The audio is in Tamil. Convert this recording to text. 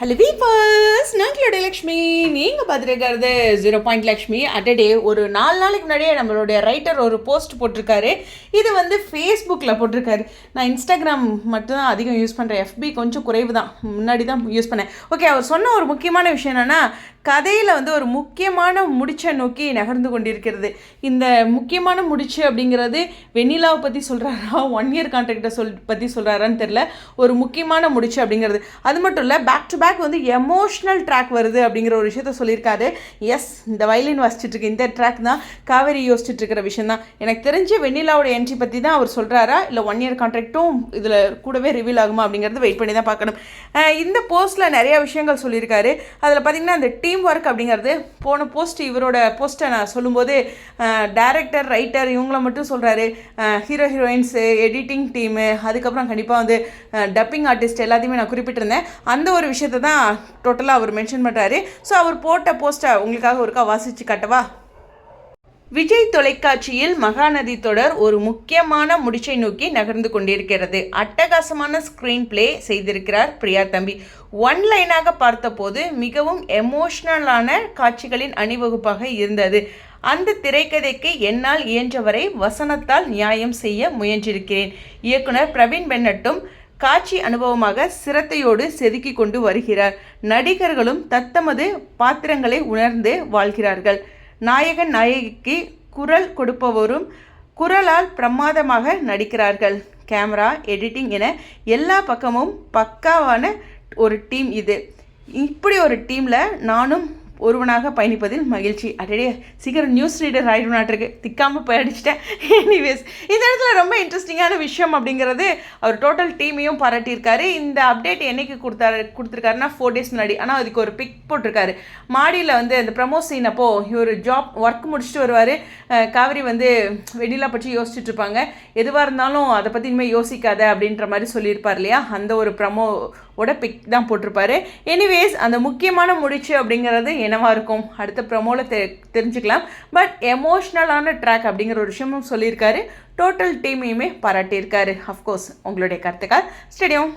ஹலோ பீப்பர்ஸ் நான் லக்ஷ்மி. நீங்கள் பார்த்துருக்கிறது zero point Lakshmi at day ஒரு நாலு நாளைக்கு முன்னாடியே நம்மளுடைய ரைட்டர் ஒரு போஸ்ட் போட்டிருக்காரு. இது வந்து ஃபேஸ்புக்கில் போட்டிருக்காரு. நான் இன்ஸ்டாகிராம் மட்டும்தான் அதிகம் யூஸ் பண்ணுறேன் எஃபி கொஞ்சம் குறைவு தான் முன்னாடி தான் யூஸ் பண்ணேன். ஓகே அவர் சொன்ன ஒரு முக்கியமான விஷயம் என்னென்னா கதையில் வந்து ஒரு முக்கியமான முடிச்சை நோக்கி நகர்ந்து கொண்டிருக்கிறது. இந்த முக்கியமான முடிச்சு அப்படிங்கிறது வெண்ணிலாவை பற்றி சொல்கிறாரா ஒன் இயர் கான்ட்ராக்டை சொல் பற்றி சொல்கிறாரான்னு தெரில ஒரு முக்கியமான முடிச்சு அப்படிங்கிறது. அது மட்டும் இல்லை பேக் டு பேக் வந்து எமோஷ்னல் ட்ராக் வருது அப்படிங்கிற ஒரு விஷயத்த சொல்லியிருக்காரு. எஸ் இந்த வயலின் வாசிச்சிட்டுருக்கு இந்த ட்ராக் தான் காவேரி யோசிச்சுட்ருக்கிற விஷயம் தான். எனக்கு தெரிஞ்சு வெண்ணிலாவோட என்ட்ரி பற்றி தான் அவர் சொல்கிறாரா இல்லை ஒன் இயர் கான்ட்ராக்ட்டும் இதில் கூடவே ரிவீல் ஆகுமா அப்படிங்கிறது வெயிட் பண்ணி தான் பார்க்கணும். இந்த போஸ்ட்டில் நிறைய விஷயங்கள் சொல்லியிருக்காரு. அதில் பார்த்தீங்கன்னா அந்த டீம் ஒர்க் அப்படிங்கிறது போன போஸ்ட் இவரோட போஸ்ட்டை நான் சொல்லும்போது டேரக்டர் ரைட்டர் இவங்கள மட்டும் சொல்கிறாரு ஹீரோ ஹீரோயின்ஸு எடிட்டிங் டீமு அதுக்கப்புறம் கண்டிப்பாக வந்து டப்பிங் ஆர்டிஸ்ட் எல்லாத்தையுமே நான் குறிப்பிட்டிருந்தேன். அந்த ஒரு விஷயத்தை தான் டோட்டலாக அவர் மென்ஷன் பண்ணுறாரு ஸோ அவர் போட்ட போஸ்ட்டை உங்களுக்காக ஒருக்கா வாசித்து காட்டவா? விஜய் தொலைக்காட்சியில் மகாநதி தொடர் ஒரு முக்கியமான முடிச்சை நோக்கி நகர்ந்து கொண்டிருக்கிறது. அட்டகாசமான ஸ்க்ரீன் ப்ளே செய்திருக்கிறார் பிரியா தம்பி. ஒன் லைனாக பார்த்தபோது மிகவும் எமோஷ்னலான காட்சிகளின் அணிவகுப்பாக இருந்தது. அந்த திரைக்கதைக்கு என்னால் இயன்றவரை வசனத்தால் நியாயம் செய்ய முயன்றிருக்கிறேன். இயக்குனர் பிரவீன் பென்னட்டும் காட்சி அனுபவமாக சிரத்தையோடு செதுக்கி கொண்டு வருகிறார். நடிகர்களும் தத்தமது பாத்திரங்களை உணர்ந்து வாழ்கிறார்கள். நாயகன் நாயகிக்கு குரல் கொடுப்பவரும் குரலால் பிரமாதமாக நடிக்கிறார்கள். கேமரா எடிட்டிங் என எல்லா பக்கமும் பக்காவான ஒரு டீம் இது. இப்படி ஒரு டீமில் நானும் ஒருவனாக பயணிப்பதில் மகிழ்ச்சி. அடையே சீக்கிரம் நியூஸ் ரீடர் ஆகிடும்னாட்டிருக்கு திக்காமல் போயிடுச்சிட்டேன் எனிவேஸ் இந்த இடத்துல ரொம்ப இன்ட்ரெஸ்டிங்கான விஷயம் அப்படிங்கிறது அவர் டோட்டல் டீமையும் பாராட்டியிருக்காரு. இந்த அப்டேட் என்னைக்கு கொடுத்தாரு கொடுத்துருக்காருன்னா ஃபோர் டேஸ் முன்னாடி. ஆனால் அதுக்கு ஒரு பிக் போட்டிருக்காரு. மாடியில் வந்து அந்த ப்ரமோ சீன் அப்போது இவர் ஜாப் ஒர்க் முடிச்சுட்டு வருவார். காவிரி வந்து வெண்ணிலா பற்றி யோசிச்சுட்டு இருப்பாங்க. எதுவாக இருந்தாலும் அதை பற்றி இனிமேல் யோசிக்காத அப்படின்ற மாதிரி சொல்லியிருப்பார் இல்லையா? அந்த ஒரு ப்ரமோ ஓட பிக் தான் போட்டிருப்பாரு. எனிவேஸ் அந்த முக்கியமான முடிச்சு அப்படிங்கிறது என்னவாக இருக்கும்? அடுத்த ப்ரமோவில் தெ தெரிஞ்சுக்கலாம். பட் எமோஷ்னலான ட்ராக் அப்படிங்கிற ஒரு விஷயமும் சொல்லியிருக்காரு. டோட்டல் டீமையுமே பாராட்டியிருக்காரு. அஃப்கோர்ஸ் உங்களுடைய கருத்துக்கார் ஸ்டேடியம்